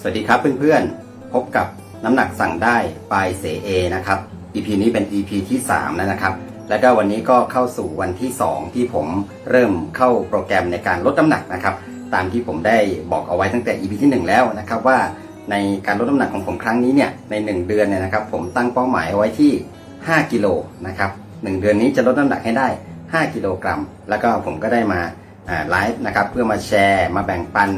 สวัสดีครับเพื่อนๆ พบกับน้ำหนักสั่งได้ปลายเสเอนะครับ EP นี้เป็น EP ที่ 3 แล้วนะครับ แล้วก็วันนี้ก็เข้าสู่วันที่ 2 ที่ผมเริ่มเข้าโปรแกรมในการลดน้ำหนักนะครับ ตามที่ผมได้บอกเอาไว้ตั้งแต่ EP ที่ 1 แล้วนะครับว่าในการลดน้ำหนักของผมครั้งนี้เนี่ยใน 1 เดือนเนี่ยนะครับ ผมตั้งเป้าหมายเอาไว้ที่ 5 กิโลนะครับ1เดือนนี้จะลดน้ำหนักให้ได้ 5 กิโลกรัม แล้วก็ผมก็ได้มาไลฟ์นะครับเพื่อมาแชร์มาแบ่งปัน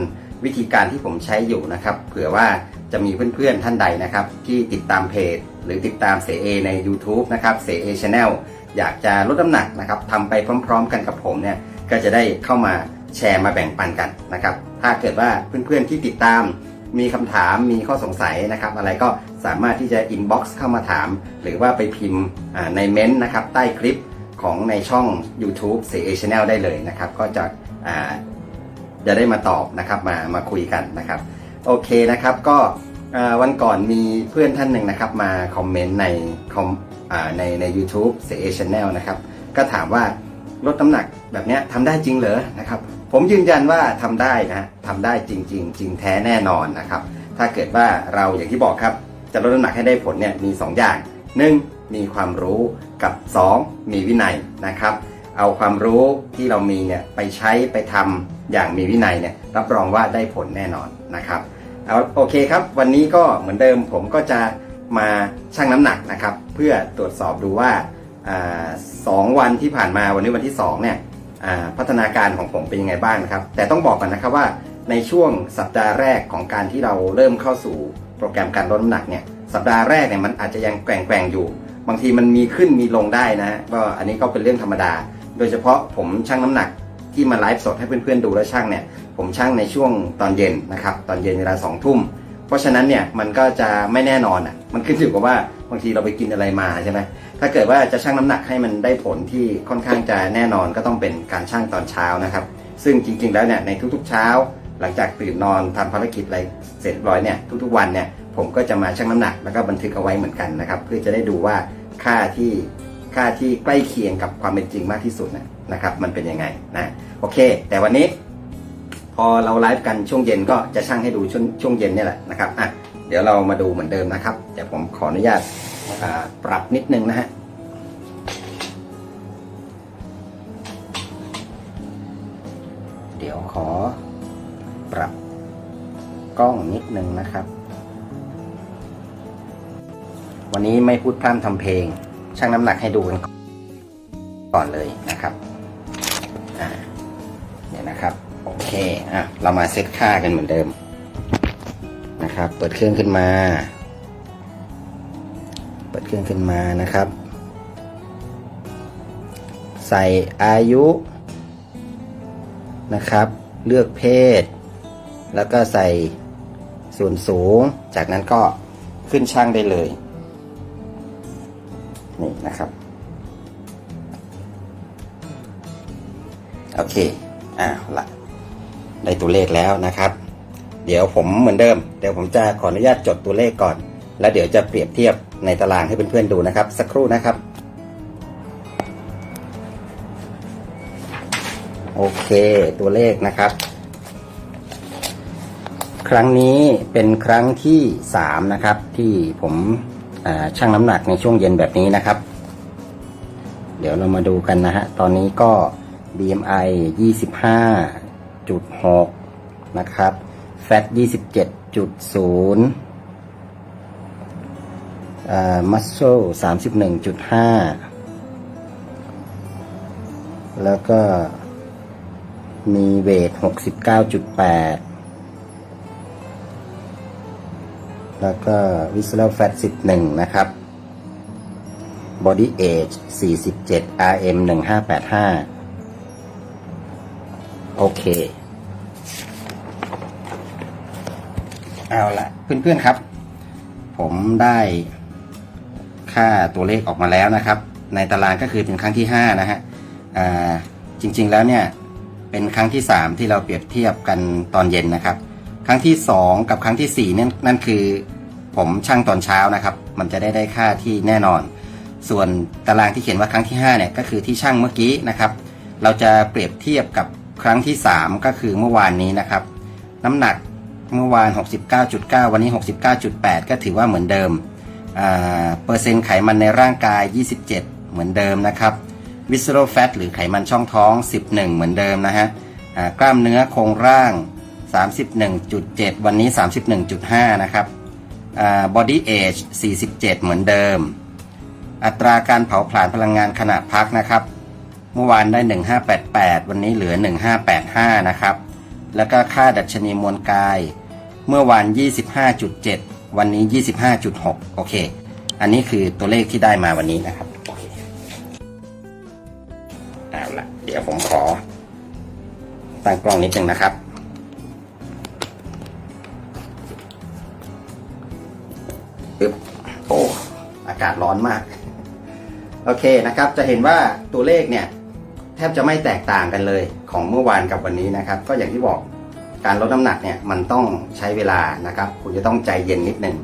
วิธีการที่ผมใช้อยู่นะครับ เผื่อว่าจะมีเพื่อนๆท่านใดนะครับ ที่ติดตามเพจ หรือติดตามเสเอใน YouTube นะครับเสเอชาแนลอยากจะลดน้ำหนักนะครับทำไปพร้อม ๆ กันกับผมเนี่ยก็จะได้เข้ามาแชร์มาแบ่งปันกันนะครับ ถ้าเกิดว่าเพื่อนๆที่ติดตามมีคำถามมีข้อสงสัยนะครับ อะไรก็สามารถที่จะ inbox เข้ามาถาม หรือว่าไปพิมพ์ในเม้นต์นะครับ ใต้คลิปของในช่อง YouTube เสเอชาแนลได้เลยนะครับ ก็จะ จะได้มาตอบนะครับมามาคุยกันนะครับ โอเคนะครับก็วันก่อนมีเพื่อนท่านหนึ่งนะครับ มาคอมเมนต์ในคอมในใน YouTube เสเอชแนลนะครับ ก็ถามว่าลดน้ำหนักแบบนี้ทำได้จริงเหรอนะครับ ผมยืนยันว่าทำได้นะทำได้จริงๆจริงแท้แน่นอนนะครับ ถ้าเกิดว่าเราอย่างที่บอกครับ จะลดน้ำหนักให้ได้ผลเนี่ยมี 2 อย่าง 1. มีความรู้กับ 2. มีวินัยนะครับ เอาความรู้ที่เรามีเนี่ยไปใช้ไปทำอย่างมีวินัยเนี่ยรับรองว่าได้ผลแน่นอนนะครับเอาโอเคครับ วันนี้ก็เหมือนเดิมผมก็จะมาชั่งน้ำหนักนะครับ เพื่อตรวจสอบดูว่าสองวันที่ผ่านมาวันนี้วันที่สองเนี่ยพัฒนาการของผมเป็นยังไงบ้างนะครับ แต่ต้องบอกก่อนนะครับว่าในช่วงสัปดาห์แรกของการที่เราเริ่มเข้าสู่โปรแกรมการลดน้ำหนักเนี่ยสัปดาห์แรกเนี่ยมันอาจจะยังแกว่งๆอยู่ บางทีมันมีขึ้นมีลงได้นะก็อันนี้ก็เป็นเรื่องธรรมดา โดยเฉพาะผมชั่งน้ำหนักที่มาไลฟ์สดให้เพื่อนๆดูแล้วชั่งเนี่ย ผมชั่งในช่วงตอนเย็นนะครับ ตอนเย็นเวลาสองทุ่ม เพราะฉะนั้นเนี่ยมันก็จะไม่แน่นอนอะ มันขึ้นอยู่กับว่าบางทีเราไปกินอะไรมาใช่ไหมถ้าเกิดว่าจะชั่งน้ำหนักให้มันได้ผลที่ค่อนข้างจะแน่นอนก็ต้องเป็นการชั่งตอนเช้านะครับ ซึ่งจริงๆแล้วเนี่ยในทุกๆเช้า หลังจากตื่นนอนทำภารกิจอะไรเสร็จร้อยเนี่ยทุกๆวันเนี่ยผมก็จะมาชั่งน้ำหนักแล้วก็บันทึกเอาไว้เหมือนกันนะครับ เพื่อจะได้ดูว่าค่าที่ ค่าที่ใกล้เคียงกับความเป็นจริงมากที่สุดนะนะครับ มันเป็นยังไงนะโอเค แต่วันนี้ พอเราไลฟ์กันช่วงเย็นก็จะชั่งให้ดูช่วงช่วงเย็นนี่แหละนะครับอะเดี๋ยวเรามาดูเหมือนเดิมนะครับเดี๋ยวผมขออนุญาตปรับนิดนึงนะฮะเดี๋ยวขอปรับกล้องนิดนึงนะครับ วันนี้ไม่พูดพร่ำทำเพลง ชั่งน้ำหนักให้ดูกันก่อนเลยนะครับเนี่ยนะครับ โอเคอะเรามาเซตค่ากันเหมือนเดิมนะครับ เปิดเครื่องขึ้นมา เปิดเครื่องขึ้นมานะครับ ใส่อายุนะครับ เลือกเพศ แล้วก็ใส่ส่วนสูง จากนั้นก็ขึ้นช่างได้เลย นี่นะครับ โอเค อ่าละได้ตัวเลขแล้วนะครับ เดี๋ยวผมเหมือนเดิม เดี๋ยวผมจะขออนุญาตจดตัวเลขก่อน แล้วเดี๋ยวจะเปรียบเทียบในตารางให้เพื่อนๆดูนะครับ สักครู่นะครับ โอเค ตัวเลขนะครับ ครั้งนี้เป็นครั้งที่สามนะครับ ที่ผม ชั่งน้ำหนักในช่วงเย็นแบบนี้นะครับ เดี๋ยวเรามาดูกันนะฮะ ตอนนี้ก็ BMI 25.6 นะครับ Fat 27.0อ่า Muscle 31.5 แล้วก็มีเวท 69.8 แล้วก็ Visceral Fat 11 นะครับ Body Age 47 RM 1585 โอเค เอาละเพื่อนๆครับ ผมได้ค่าตัวเลขออกมาแล้วนะครับ ในตารางก็คือเป็นครั้งที่ 5 นะฮะจริงๆแล้วเนี่ย เป็นครั้งที่ 3 ที่เราเปรียบเทียบกันตอนเย็นนะครับ รั้งที่ 2 กับครั้งที่4นั่นนั่นคือ ผมช่างตอนเช้านะครับ มันจะได้ได้ค่าที่แน่นอน ส่วนตารางที่เขียนว่าครั้งที่5เนี่ยก็คือที่ช่างเมื่อกี้นะครับ เราจะเปรียบเทียบกับครั้งที่ 3 ก็คือเมื่อวานนี้นะครับ น้ำหนักเมื่อวาน 69.9 วันนี้ 69.8 ก็ถือว่าเหมือนเดิมอ่าเปอร์เซ็นต์ไขมันในร่างกาย 27 เหมือนเดิมนะครับ วิสโ a l แฟตหรือไขมันช่องท้อง 11 เหมือนเดิมนะฮะอ่ากล้ามเนื้อโครงร่าง 31.7 วันนี้ 31.5 นะครับบอ่า body age 47 เหมือนเดิม อัตราการเผาผลาญพลังงานขณะพักนะครับ เมื่อวานได้ 1588 วันนี้เหลือ 1585 นะครับ แล้วก็ค่าดัชนีมวลกาย เมื่อวาน 25.7 วันนี้ 25.6 โอเค อันนี้คือตัวเลขที่ได้มาวันนี้นะครับโอเคเอาละเดี๋ยวผมขอตั้งกล้องนิดนึงนะครับากาศร้อนมาก โอเคนะครับ จะเห็นว่าตัวเลขเนี่ย แทบจะไม่แตกต่างกันเลยของเมื่อวานกับวันนี้นะครับ ก็อย่างที่บอกการลดน้ำหนักเนี่ยมันต้องใช้เวลานะครับ คุณจะต้องใจเย็นนิดหนึ่ง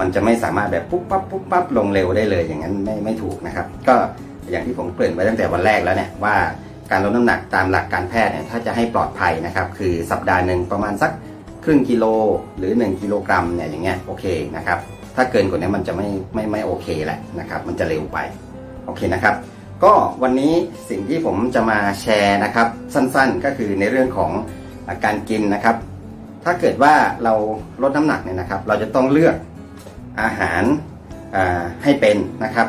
มันจะไม่สามารถแบบปุ๊บปั๊บปุ๊บปั๊บลงเร็วได้เลยอย่างนั้นไม่ไม่ถูกนะครับ ก็อย่างที่ผมเกริ่นไว้ตั้งแต่วันแรกแล้วเนี่ยว่าการลดน้ำหนักตามหลักการแพทย์เนี่ยถ้าจะให้ปลอดภัยนะครับ คือสัปดาห์หนึ่งประมาณสักครึ่งกิโลหรือ 1 กิโลกรัมเนี่ยอย่างเงี้ยโอเคนะครับ ถ้าเกินกว่านี้มันจะไม่ไม่ไม่โอเคแหละนะครับ มันจะเร็วไปโอเคนะครับ ก็วันนี้สิ่งที่ผมจะมาแชร์นะครับ สั้นๆก็คือในเรื่องของอาการกินนะครับ ถ้าเกิดว่าเราลดน้ำหนักเนี่ยนะครับ เราจะต้องเลือกอาหารให้เป็นนะครับ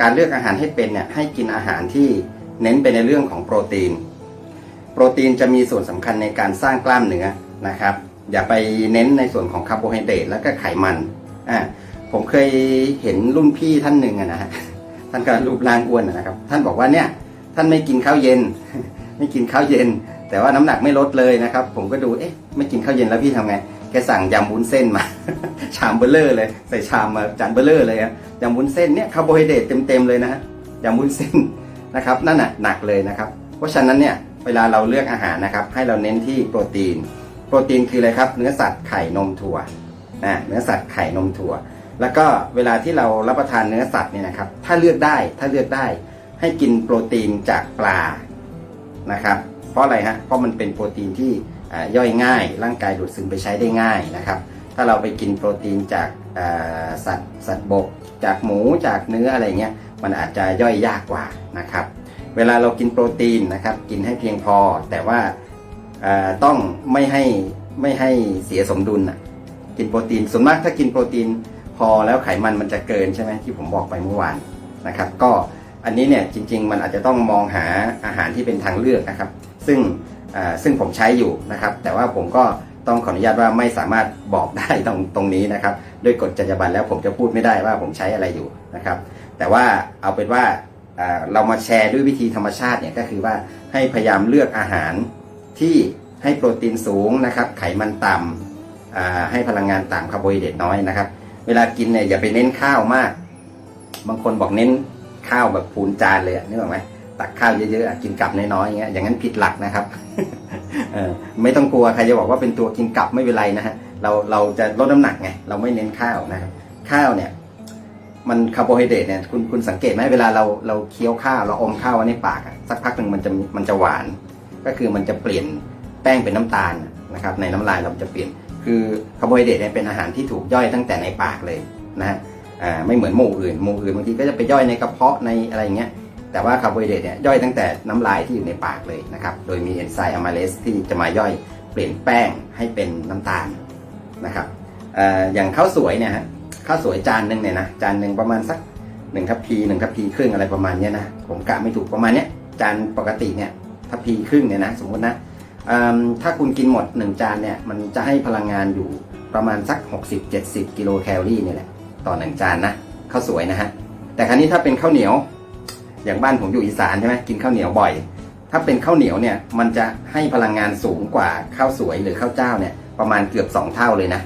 การเลือกอาหารให้เป็นเนี่ยให้กินอาหารที่เน้นไปในเรื่องของโปรตีน โปรตีนจะมีส่วนสำคัญในการสร้างกล้ามเนื้อนะครับ อย่าไปเน้นในส่วนของคาร์โบไฮเดรตแล้วก็ไขมัน อ่าผมเคยเห็นรุ่นพี่ท่านหนึ่งนะฮะท่านก็รูปร่างอ้วนนะครับ ท่านบอกว่าเนี่ยท่านไม่กินข้าวเย็น ไม่กินข้าวเย็น แต่ว่าน้ำหนักไม่ลดเลยนะครับ ผมก็ดูเอ๊ะไม่กินข้าวเย็นแล้วพี่ทำไงแกสั่งยำวุ้นเส้นมา ชามเบลเลอร์เลย ใส่ชามมาจานเบลเลอร์เลยครับยำวุ้นเส้นเนี่ยคาร์โบไฮเดรตเต็มๆเลยนะฮะยำวุ้นเส้นนะครับนั่นน่ะหนักเลยนะครับ เพราะฉะนั้นเนี่ยเวลาเราเลือกอาหารนะครับ ให้เราเน้นที่โปรตีน โปรตีนคืออะไรครับ เนื้อสัตว์ไข่นมถั่ว นะเนื้อสัตว์ไข่นมถั่ว แล้วก็เวลาที่เรารับประทานเนื้อสัตว์เนี่ยนะครับ ถ้าเลือกได้ถ้าเลือกได้ ให้กินโปรตีนจากปลานะครับ เพราะอะไรฮะเพราะมันเป็นโปรตีนที่ย่อยง่าย ร่างกายดูดซึมไปใช้ได้ง่ายนะครับ ถ้าเราไปกินโปรตีนจากสัตว์สัตว์บก จากหมูจากเนื้ออะไรเงี้ยมันอาจจะย่อยยากกว่านะครับ เวลาเรากินโปรตีนนะครับกินให้เพียงพอแต่ว่าต้องไม่ให้ไม่ให้เสียสมดุลนะ กินโปรตีนส่วนมากถ้ากินโปรตีนพอแล้วไขมันมันจะเกินใช่ไหมที่ผมบอกไปเมื่อวานนะครับ ก็อันนี้เนี่ยจริง ๆ มันอาจจะต้องมองหาอาหารที่เป็นทางเลือกนะครับ ซึ่งซึ่งผมใช้อยู่นะครับ แต่ว่าผมก็ต้องขออนุญาตว่าไม่สามารถบอกได้ตรงตรงนี้นะครับด้วยกฎจรรยาบรรณแล้วผมจะพูดไม่ได้ว่าผมใช้อะไรอยู่นะครับ แต่ว่าเอาเป็นว่าเรามาแชร์ด้วยวิธีธรรมชาติเนี่ยก็คือว่าให้พยายามเลือกอาหารที่ให้โปรตีนสูงนะครับ ไขมันต่ำ ให้พลังงานต่ำคาร์โบไฮเดรตน้อยนะครับ เวลากินเนี่ยอย่าไปเน้นข้าวมาก บางคนบอกเน้นข้าวแบบพูนจานเลยนึกออกไหมตักข้าวเยอะๆอะกินกลับน้อยๆอย่างเงี้ยอย่างนั้นผิดหลักนะครับไม่ต้องกลัวใครจะบอกว่าเป็นตัวกินกลับไม่เป็นไรนะฮะเราเราจะลดน้ำหนักไงเราไม่เน้นข้าวนะครับข้าวเนี่ย มันคาร์โบไฮเดรตเนี่ยคุณคุณสังเกตไหมเวลาเราเราเคี้ยวข้าวเราอมข้าวไว้ในปากสักพักหนึ่งมันจะมันจะหวาน ก็คือมันจะเปลี่ยนแป้งเป็นน้ำตาลนะครับ ในน้ำลายเราจะเปลี่ยน คือคาร์โบไฮเดรตเนี่ยเป็นอาหารที่ถูกย่อยตั้งแต่ในปากเลยนะฮะอ่าไม่เหมือนหมู่อื่นหมู่อื่นบางทีก็จะไปย่อยในกระเพาะในอะไรเงี้ยแต่ว่าคาร์โบไฮเดรตเนี่ยย่อยตั้งแต่น้ำลายที่อยู่ในปากเลยนะครับโดยมีเอนไซม์อะมาเลสที่จะมาย่อยเปลี่ยนแป้งให้เป็นน้ำตาลนะครับอ่อย่างข้าวสวยเนี่ยฮะข้าวสวยจานหนึ่งเนี่ยนะจานหนึ่งประมาณสักหนึ่งทัพพีหนึ่งทัพพีครึ่งอะไรประมาณเนี้ยนะผมกะไม่ถูกประมาณเนี้ยจานปกติเนี่ยทัพพีครึ่งเนี่ยนะสมมตินะ ถ้าคุณกินหมด 1 จานเนี่ยมันจะให้พลังงานอยู่ประมาณสัก 60-70 กิโลแคลอรี่เนี่ยแหละต่อ 1 จานนะข้าวสวยนะฮะแต่ครั้นี้ถ้าเป็นข้าวเหนียว อย่างบ้านผมอยู่อีสานใช่ไหมกินข้าวเหนียวบ่อย ถ้าเป็นข้าวเหนียวเนี่ยมันจะให้พลังงานสูงกว่าข้าวสวยหรือข้าวเจ้าเนี่ยประมาณเกือบ 2 เท่าเลยนะ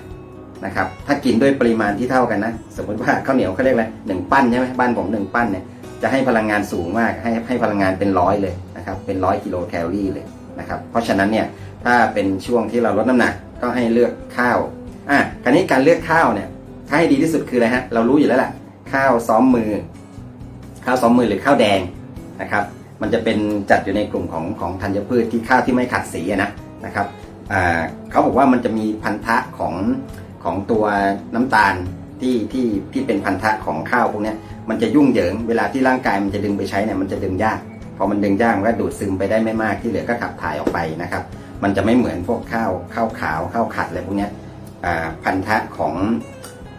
นะครับถ้ากินด้วยปริมาณที่เท่ากันนะ สมมติว่าข้าวเหนียวเขาเรียกอะไรหนึ่งปั้นใช่ไหมบ้านผมหนึ่งปั้นเนี่ยจะให้พลังงานสูงมากให้ให้พลังงานเป็นร้อยเลยนะครับเป็นร้อยกิโลแคลอรี่เลย นะครับ เพราะฉะนั้นเนี่ยถ้าเป็นช่วงที่เราลดน้ำหนักก็ให้เลือกข้าวอะคราวนี้การเลือกข้าวเนี่ยถ้าให้ดีที่สุดคืออะไรฮะเรารู้อยู่แล้วแหละข้าวซ้อมมือ ข้าวซ้อมมือหรือข้าวแดงนะครับ มันจะเป็นจัดอยู่ในกลุ่มของของธัญพืชที่ข้าวที่ไม่ขัดสีนะนะครับอ่าเขาบอกว่ามันจะมีพันธะของของตัวน้ำตาลที่ที่ที่เป็นพันธะของข้าวพวกนี้มันจะยุ่งเหยิงเวลาที่ร่างกายมันจะดึงไปใช้เนี่ยมันจะดึงยาก พอมันดึงยากมันก็ดูดซึมไปได้ไม่มากที่เหลือก็ขับถ่ายออกไปนะครับ มันจะไม่เหมือนพวกข้าวข้าวขาวข้าวขัดอะไรพวกนี้พันธะของ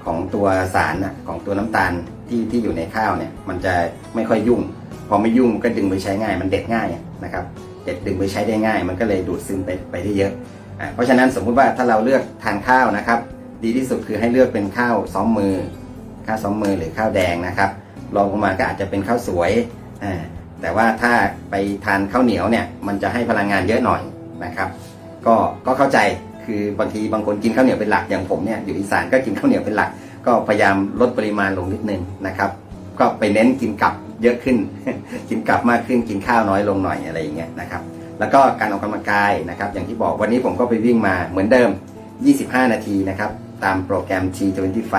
ของตัวสารนะของตัวน้ำตาลที่ที่อยู่ในข้าวเนี่ยมันจะไม่ค่อยยุ่ง พอไม่ยุ่งมันก็ดึงไปใช้ง่าย มันเด็ดง่ายนะครับเด็ดดึงไปใช้ได้ง่าย มันก็เลยดูดซึมไปไปได้เยอะอ่าเพราะฉะนั้นสมมุติว่าถ้าเราเลือกทานข้าวนะครับ ดีที่สุดคือให้เลือกเป็นข้าวซ้อมมือข้าวซ้อมมือหรือข้าวแดงนะครับรองลงมาก็อาจจะเป็นข้าวสวยอ่า แต่ว่าถ้าไปทานข้าวเหนียวเนี่ยมันจะให้พลังงานเยอะหน่อยนะครับ ก็ก็เข้าใจคือบางทีบางคนกินข้าวเหนียวเป็นหลักอย่างผมเนี่ยอยู่อีสานก็กินข้าวเหนียวเป็นหลัก ก็พยายามลดปริมาณลงนิดนึงนะครับ ก็ไปเน้นกินกับเยอะขึ้น กินกับมากขึ้นกินข้าวน้อยลงหน่อยอะไรอย่างเงี้ยนะครับ แล้วก็การออกกำลังกายนะครับ อย่างที่บอกวันนี้ผมก็ไปวิ่งมาเหมือนเดิม 25 นาทีนะครับตามโปรแกรม T25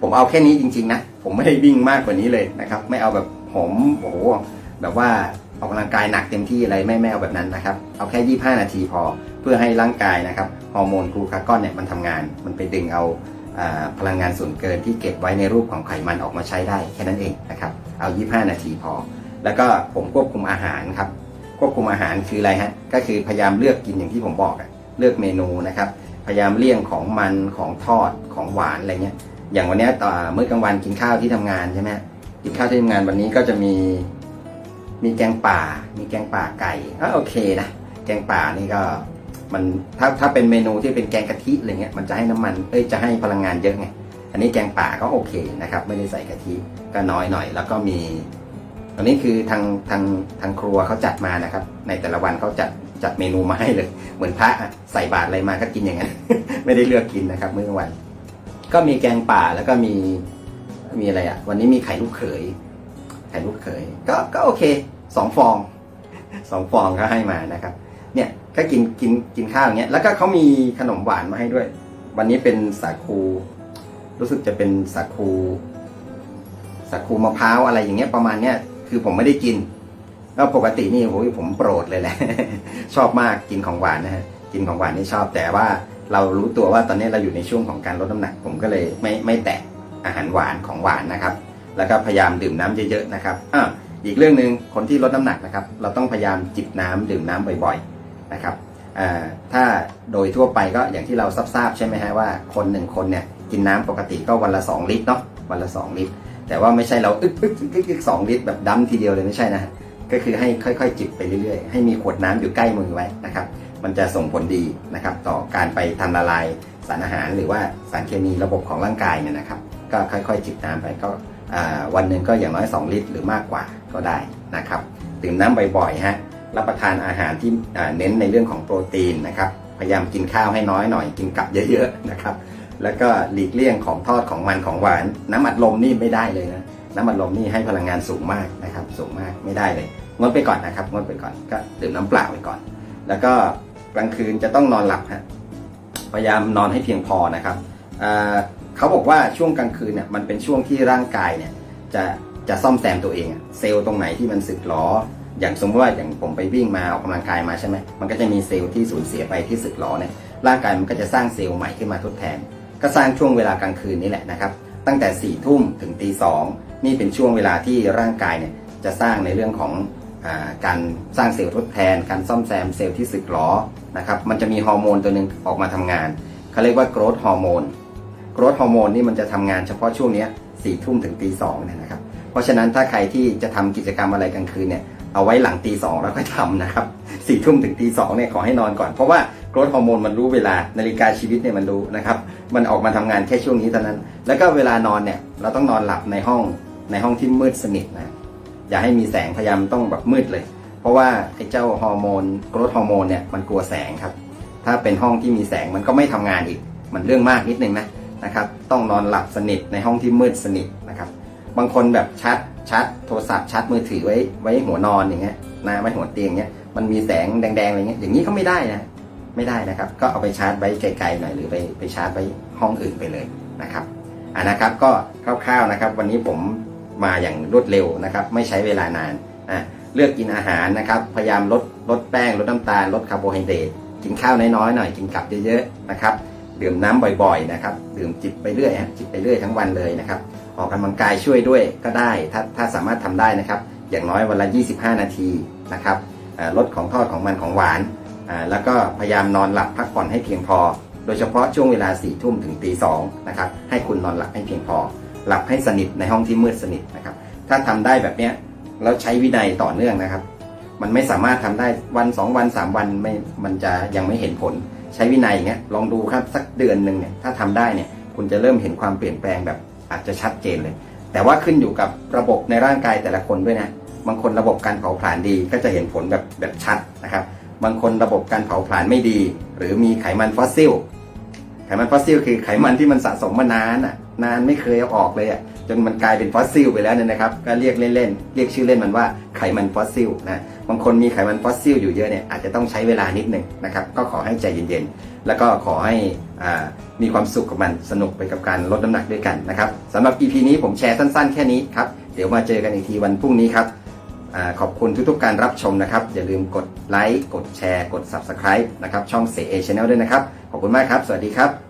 ผมเอาแค่นี้จริงๆนะ ผมไม่ได้วิ่งมากกว่านี้เลยนะครับ ไม่เอาแบบผมโอ้โห แบบว่าออกกำลังกายหนักเต็มที่อะไรไม่ไม่เอาแบบนั้นนะครับ เอาแค่ 25 นาทีพอเพื่อให้ร่างกายนะครับฮอร์โมนกลูคากอนเนี่ยมันทำงาน มันไปดึงเอาอ่าพลังงานส่วนเกินที่เก็บไว้ในรูปของไขมันออกมาใช้ได้แค่นั้นเองนะครับเอา 25 นาทีพอ แล้วก็ผมควบคุมอาหารครับควบคุมอาหารคืออะไรฮะก็คือพยายามเลือกกินอย่างที่ผมบอกอะเลือกเมนูนะครับพยายามเลี่ยงของมันของทอดของหวานอะไรเงี้ยอย่างวันนี้ต่อเมื้อกลางวันกินข้าวที่ทำงานใช่ไหมกินข้าวที่ทำงานวันนี้ก็จะมี มีแกงป่า มีแกงป่าไก่อะโอเคนะ แกงป่านี่ก็มันถ้าถ้าเป็นเมนูที่เป็นแกงกะทิอะไรเงี้ยมันจะให้น้ำมันเอ้ยจะให้พลังงานเยอะไงอันนี้แกงป่าก็โอเคนะครับ ไม่ได้ใส่กะทิก็น้อยหน่อย แล้วก็มีอันนี้คือทางทางทางครัวเขาจัดมานะครับ ในแต่ละวันเขาจัดจัดเมนูมาให้เลย เหมือนพระใส่บาตรอะไรมาก็กินอย่างนั้น ไม่ได้เลือกกินนะครับมื้อกลางวัน ก็มีแกงป่าแล้วก็มีมีอะไรอะ วันนี้มีไข่ลูกเขย ไข่ลูกเขยก็ก็โอเคสองฟองสองฟองก็ให้มานะครับ เนี่ยก็กินกินกินข้าวอย่างเงี้ยแล้วก็เขามีขนมหวานมาให้ด้วย วันนี้เป็นสาคู รู้สึกจะเป็นสาคูสาคูมะพร้าวอะไรอย่างเงี้ยประมาณเนี้ยคือผมไม่ได้กินแล้วปกตินี่โอ้ยผมโปรดเลยแหละ ชอบมากกินของหวานนะฮะกินของหวานนี่ชอบแต่ว่าเรารู้ตัวว่าตอนนี้เราอยู่ในช่วงของการลดน้ำหนัก ผมก็เลยไม่ไม่แตะอาหารหวานของหวานนะครับ แล้วก็พยายามดื่มน้ำเยอะๆนะครับอ่าอีกเรื่องหนึ่งคนที่ลดน้ำหนักนะครับ เราต้องพยายามจิบน้ำดื่มน้ำบ่อยๆนะครับอ่าถ้าโดยทั่วไปก็อย่างที่เราทราบใช่ไหมฮะว่าคนหนึ่งคนเนี่ยกินน้ำปกติก็วันละ 2 ลิตรเนาะวันละ 2 ลิตร แต่ว่าไม่ใช่เราอึกอึกอึกอึกอึกสองลิตรแบบดั้มทีเดียวเลยไม่ใช่นะก็คือให้ค่อยๆ จิบไปเรื่อยๆ ให้มีขวดน้ำอยู่ใกล้มือไว้นะครับ มันจะส่งผลดีนะครับต่อการไปทำละลายสารอาหารหรือว่าสารเคมีระบบของร่างกายเนี่ยนะครับ ก็ค่อยๆ จิบน้ำไปก็ วันหนึ่งก็อย่างน้อย 2 ลิตรหรือมากกว่าก็ได้นะครับดื่มน้ำบ่อยๆฮะรับประทานอาหารที่เน้นในเรื่องของโปรตีนนะครับพยายามกินข้าวให้น้อยหน่อยกินกับเยอะๆนะครับแล้วก็หลีกเลี่ยงของทอดของมันของหวาน น้ำอัดลมนี่ไม่ได้เลยนะน้ำอัดลมนี่ให้พลังงานสูงมากนะครับสูงมากไม่ได้เลยงดไปก่อนนะครับงดไปก่อนก็ดื่มน้ำเปล่าไปก่อน แล้วก็กลางคืนจะต้องนอนหลับฮะพยายามนอนให้เพียงพอนะครับ เขาบอกว่าช่วงกลางคืนเนี่ยมันเป็นช่วงที่ร่างกายเนี่ยจะจะซ่อมแซมตัวเองเซลล์ตรงไหนที่มันสึกหรออย่างสมมติว่าอย่างผมไปวิ่งมาออกกำลังกายมาใช่ไหมมันก็จะมีเซลล์ที่สูญเสียไปที่สึกหรอเนี่ยร่างกายมันก็จะสร้างเซลล์ใหม่ขึ้นมาทดแทน ก็สร้างช่วงเวลากลางคืนนี่แหละนะครับ ตั้งแต่4ี่ทุ่มถึงตีสองนี่เป็นช่วงเวลาที่ร่างกายเนี่ยจะสร้างในเรื่องของอการสร้างเซลล์ทดแทน การซ่อมแซมเซลล์ที่สึกหรอนะครับมันจะมีฮอร์โมนตัวหนึ่งออกมาทำงานเขาเรียกว่าโกรทฮอร์โมน โกรทฮอร์โมนนี่มันจะทำงานเฉพาะช่วงนี้สี่ทุ่มถึงตีสองเนี่ยนะครับ เพราะฉะนั้นถ้าใครที่จะทำกิจกรรมอะไรกลางคืนเนี่ยเอาไว้หลังตีสองแล้วก็ทำนะครับสี่ทุ่มถึงตีสองเนี่ยขอให้นอนก่อน เพราะว่าโกรทฮอร์โมนมันรู้เวลานาฬิกาชีวิตเนี่ยมันรู้นะครับ มันออกมาทำงานแค่ช่วงนี้เท่านั้น แล้วก็เวลานอนเนี่ยเราต้องนอนหลับในห้องในห้องที่มืดสนิทนะอย่าให้มีแสงพยายามต้องแบบมืดเลย เพราะว่าไอ้เจ้าฮอร์โมนโกรทฮอร์โมนเนี่ยมันกลัวแสงครับ ถ้าเป็นห้องที่มีแสงมันก็ไม่ทำงานอีก มันเรื่องมากนิดนึงนะ นะครับ ต้องนอนหลับสนิทในห้องที่มืดสนิทนะครับ บางคนแบบชาร์จชาร์จโทรศัพท์ชาร์จมือถือไว้ไว้หัวนอนอย่างเงี้ยนะไว้หัวเตียงเงี้ยมันมีแสงแดงๆอะไรเงี้ยอย่างนี้ก็ไม่ได้นะไม่ได้นะครับ ก็เอาไปชาร์จไว้ไกลๆหน่อยหรือไปไปชาร์จไว้ห้องอื่นไปเลยนะครับอ่านะครับก็คร่าวๆนะครับ วันนี้ผมมาอย่างรวดเร็วนะครับ ไม่ใช้เวลานานอะเลือกกินอาหารนะครับ พยายามลดลดแป้งลดน้ำตาลลดคาร์โบไฮเดรตกินข้าวน้อยๆหน่อยกินกลับเยอะๆนะครับ ดื่มน้ำบ่อยๆนะครับดื่มจิบไปเรื่อยจิบไปเรื่อยทั้งวันเลยนะครับออกกำลังกายช่วยด้วยก็ได้ ถ้าถ้าสามารถทำได้นะครับ อย่างน้อยวันละ 25 นาทีนะครับลดของทอดของมันของหวาน แล้วก็พยายามนอนหลับพักผ่อนให้เพียงพอ โดยเฉพาะช่วงเวลา4ี่ทุ่มถึงตีสองนะครับให้คุณนอนหลับให้เพียงพอ หลับให้สนิทในห้องที่มืดสนิทนะครับถ้าทำได้แบบเนี้ยแล้วใช้วินัยต่อเนื่องนะครับ มันไม่สามารถทำได้วัน 2 วัน 3 วันไม่มันจะยังไม่เห็นผล ใช้วินัยอย่างเงี้ยลองดูครับสักเดือนหนึ่งเนี่ยถ้าทำได้เนี่ยคุณจะเริ่มเห็นความเปลี่ยนแปลงแบบอาจจะชัดเจนเลย แต่ว่าขึ้นอยู่กับระบบในร่างกายแต่ละคนด้วยนะบางคนระบบการเผาผลาญดีก็จะเห็นผลแบบแบบชัดนะครับ บางคนระบบการเผาผลาญไม่ดี หรือมีไขมันฟอสซิล มันฟอสซิลคือไขมันที่มันสะสมมานานอะ นานไม่เคยเอาออกเลยอะจนมันกลายเป็นฟอสซิลไปแล้วเนี่ยนะครับ ก็เรียกเล่นๆเรียกชื่อเล่นมันว่าไขมันฟอสซิลนะบางคนมีไขมันฟอสซิลอยู่เยอะเนี่ยอาจจะต้องใช้เวลานิดหนึ่งนะครับ ก็ขอให้ใจเย็นๆ แล้วก็ขอให้อ่ามีความสุขกับมันสนุกไปกับการลดน้ำหนักด้วยกันนะครับสำหรับ EP นี้ผมแชร์สั้นๆ แค่นี้ครับเดี๋ยวมาเจอกันอีกทีวันพรุ่งนี้ครับอขอบคุณทุกๆการรับชมนะครับ อย่าลืมกดไลค์กดแชร์ กด Subscribe นะครับช่องเสเอชแนลด้วยนะครับ ขอบคุณมากครับ สวัสดีครับ